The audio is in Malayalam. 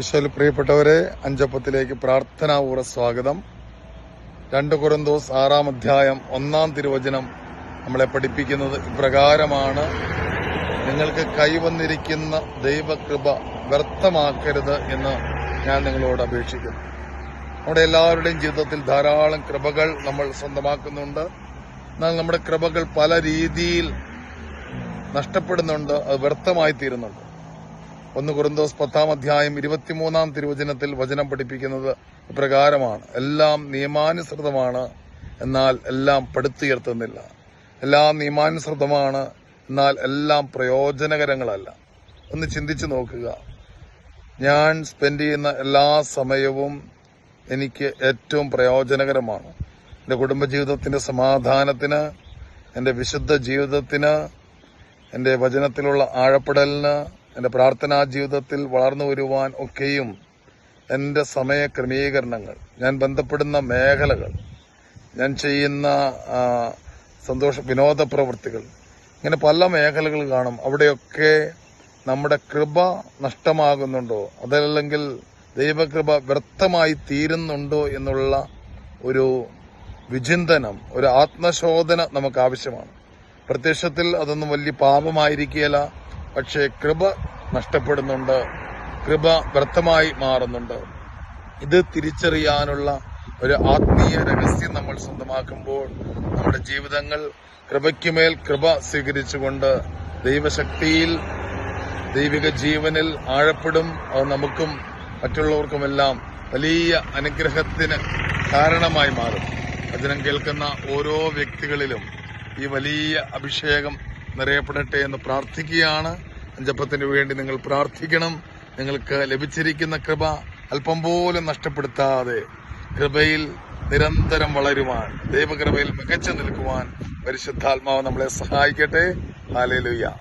ഈശോയിൽ പ്രിയപ്പെട്ടവരെ അഞ്ചപ്പത്തിലേക്ക് പ്രാർത്ഥനാപൂർവ സ്വാഗതം. രണ്ട് കുരന്തോസ് ആറാം അധ്യായം ഒന്നാം തിരുവചനം നമ്മളെ പഠിപ്പിക്കുന്നത് ഇപ്രകാരമാണ്. നിങ്ങൾക്ക് കൈവന്നിരിക്കുന്ന ദൈവകൃപ വ്യർത്ഥമാക്കരുത് എന്ന് ഞാൻ നിങ്ങളോട് അപേക്ഷിക്കുന്നു. നമ്മുടെ എല്ലാവരുടെയും ജീവിതത്തിൽ ധാരാളം കൃപകൾ നമ്മൾ സ്വന്തമാക്കുന്നുണ്ട്. എന്നാൽ നമ്മുടെ കൃപകൾ പല രീതിയിൽ നഷ്ടപ്പെടുന്നുണ്ട് അത് വ്യർത്ഥമായി തീരുന്നുണ്ട് ഒന്ന് കുറുന്തോസ് പത്താം അധ്യായം ഇരുപത്തിമൂന്നാം തിരുവചനത്തിൽ വചനം പഠിപ്പിക്കുന്നത് ഇപ്രകാരമാണ് എല്ലാം നിയമാനുസൃതമാണ് എന്നാൽ എല്ലാം പടുത്തുയർത്തുന്നില്ല. എല്ലാം നിയമാനുസൃതമാണ് എന്നാൽ എല്ലാം പ്രയോജനകരങ്ങളല്ല. ഒന്ന് ചിന്തിച്ചു നോക്കുക. ഞാൻ സ്പെൻഡ് ചെയ്യുന്ന എല്ലാ സമയവും എനിക്ക് ഏറ്റവും പ്രയോജനകരമാണ്. എന്റെ കുടുംബജീവിതത്തിന്റെ സമാധാനത്തിന് എന്റെ വിശുദ്ധ ജീവിതത്തിന് എന്റെ വചനത്തിലുള്ള ആഴപ്പെടലിന് എന്റെ പ്രാർത്ഥനാ ജീവിതത്തിൽ വളർന്നു വരുവാൻ ഒക്കെയും എന്റെ സമയ ക്രമീകരണങ്ങൾ ഞാൻ ബന്ധപ്പെടുന്ന മേഖലകൾ ഞാൻ ചെയ്യുന്ന സന്തോഷ വിനോദ പ്രവൃത്തികൾ ഇങ്ങനെ പല മേഖലകൾ കാണും. അവിടെയൊക്കെ നമ്മുടെ കൃപ നഷ്ടമാകുന്നുണ്ടോ? അതല്ലെങ്കിൽ ദൈവകൃപ വ്യർത്ഥമായി തീരുന്നുണ്ടോ എന്നുള്ള ഒരു വിചിന്തനം ഒരു ആത്മശോധന നമുക്ക് ആവശ്യമാണ്. പ്രത്യക്ഷത്തിൽ അതൊന്നും വലിയ പാപമായിരിക്കുകയില്ല. പക്ഷേ കൃപ നഷ്ടപ്പെടുന്നുണ്ട്. കൃപ വ്യർത്ഥമായി മാറുന്നുണ്ട്. ഇത് തിരിച്ചറിയാനുള്ള ഒരു ആത്മീയ രഹസ്യം നമ്മൾ സ്വന്തമാക്കുമ്പോൾ നമ്മുടെ ജീവിതങ്ങൾ കൃപയ്ക്കുമേൽ കൃപ സ്വീകരിച്ചുകൊണ്ട് ദൈവശക്തിയിൽ ദൈവിക ജീവനിൽ ആഴപ്പെടും. അത് നമുക്കും മറ്റുള്ളവർക്കുമെല്ലാം വലിയ അനുഗ്രഹത്തിന് കാരണമായി മാറും. വചനം കേൾക്കുന്ന ഓരോ വ്യക്തികളിലും ഈ വലിയ അഭിഷേകം നിറയപ്പെടട്ടെ എന്ന് പ്രാർത്ഥിക്കുകയാണ്. അഞ്ചപ്പത്തിന് വേണ്ടി നിങ്ങൾ പ്രാർത്ഥിക്കണം. നിങ്ങൾക്ക് ലഭിച്ചിരിക്കുന്ന കൃപ അല്പം പോലും നഷ്ടപ്പെടുത്താതെ കൃപയിൽ നിരന്തരം വളരുവാൻ ദൈവകൃപയിൽ മികച്ചു നിൽക്കുവാൻ പരിശുദ്ധാത്മാവ് നമ്മളെ സഹായിക്കട്ടെ. ഹാലേലുയ്യ